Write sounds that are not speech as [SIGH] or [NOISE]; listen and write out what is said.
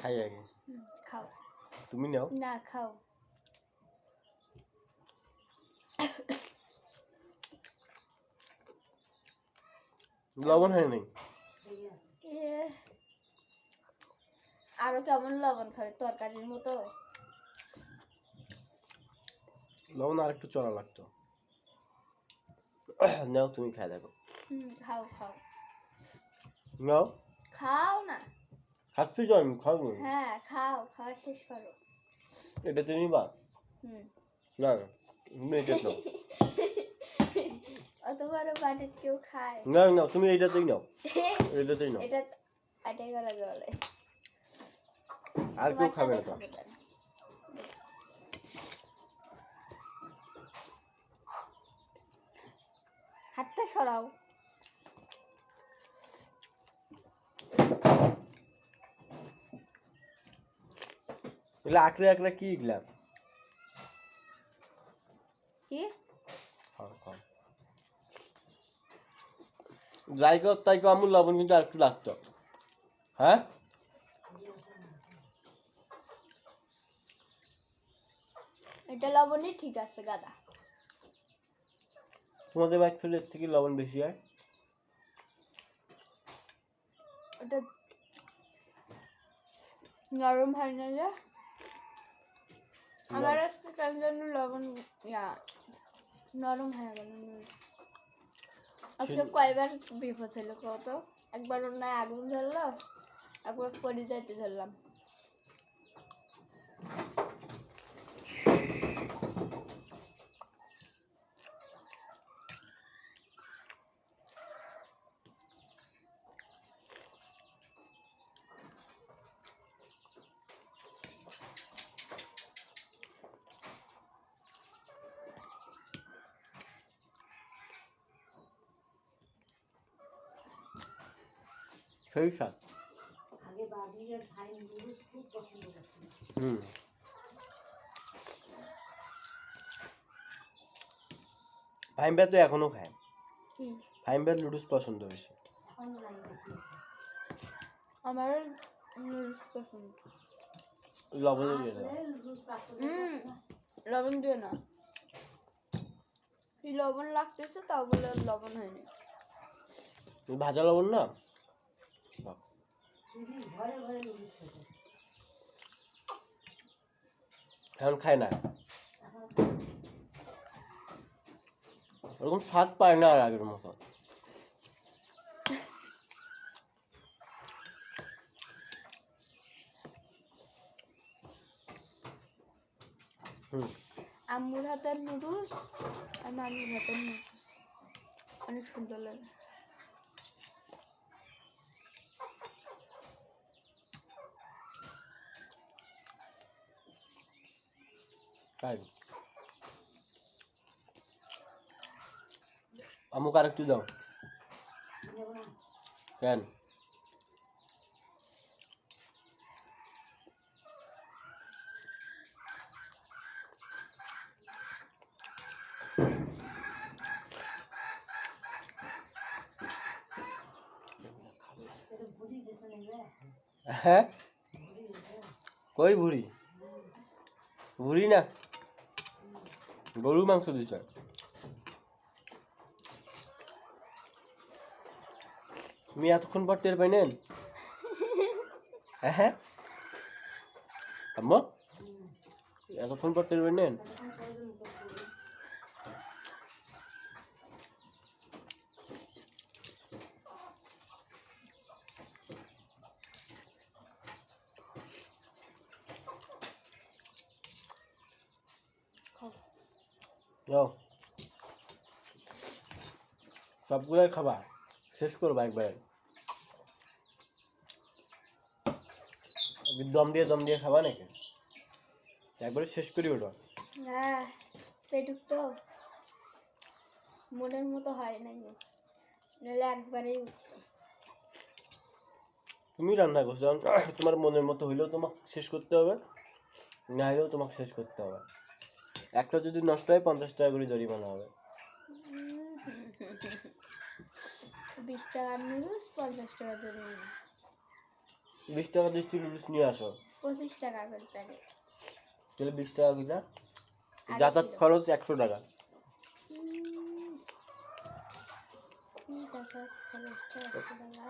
খাই আগে। খাও। তুমি নাও। না খাও। লবণ হয় নাই? আরও কেমন লবণ খাবে? তরকারির মতো? লবণ আর একটু চড়া লাগতো। নাও তুমি খাই দেখো। খাও খাও। নাও। খাও না। খাচ্ছি তো আমি খাব? হ্যাঁ খাও খাওয়া শেষ করো। এটা তুমি বা হুম। না তুমি এটা নাও [LAUGHS] অত বড় বাটির কেউ খায়। না না তুমি এইটাতেই নাও। [LAUGHS] এইটাতেই নাও। এটা আটাই গলা বলে আর কেউ খাবে না। হাতটা সরাও। এগুলো আঁকড়ে আঁকড়ে কি গেলাম কি? যাই কর তাই কর আমুল লবণ কিন্তু আর একটু লাগতো। হ্যাঁ? এটা লবণই ঠিক আছে গাদা। তোমাদের বাইক ফেলের থেকে লবণ বেশি হয়? ওটা নরম হয় না যে? আমার আজকে কেন যেন লবণ ইয়া নরম হয়ে গেল। আজকে কয়বার বিপদ হলো কত একবার অন্য আগুন ধরলো একবার পড়ে ধরলাম। সেই স্বাদ হুম। ফাইমবার তো এখনও খায়। কি? ফাইমবার লুডুস পছন্দ বেশি আমার নুডলস পছন্দ। লবণ দিয়ে হুম লবণ দিও না কি লবণ লাগতেছে তাও বলে লবণ হয়নি। ভাজা লবণ না। এখন খায় না। ওরকম স্বাদ পায় না আর আগের মতো। আম্মুর হাতের নুডলস আর নানির হাতের নুডলস। অনেক সুন্দর লাগে। তাই আমুক আর একটু দাও কেন হ্যাঁ কই ভুড়ি ভুড়ি না গরুর মাংস দিছে তুমি এতক্ষণ পর টের পাইনেন হ্যাঁ হ্যাঁ আম্মা এতক্ষণ পর টের পাইনেন যাও। সবগুলাই খাবা। শেষ করবা একবার। দম দিয়ে দম দিয়ে খাবা নাকি? একবারে শেষ করি ওটা। হ্যাঁ পেটুক তো। মনের মতো হয় নাই নইলে একবারেই উঠতো। তুমি রান্না করছ। তোমার মনের মতো হইলেও তোমাকে শেষ করতে হবে না হলেও তোমাকে শেষ করতে হবে। একটা যদি নষ্ট হয় পঞ্চাশ টাকা করে জরিমানা হবে। বিশ টাকার নুডলস পঞ্চাশ টাকা ধরে বিশ টাকা দিয়ে নুডলস নিয়ে আসো। পঁচিশ টাকা করে প্যাকেট। তাহলে বিশ টাকা কিনা যাতায়াত খরচ একশো টাকা। খরচটা একশো টাকা?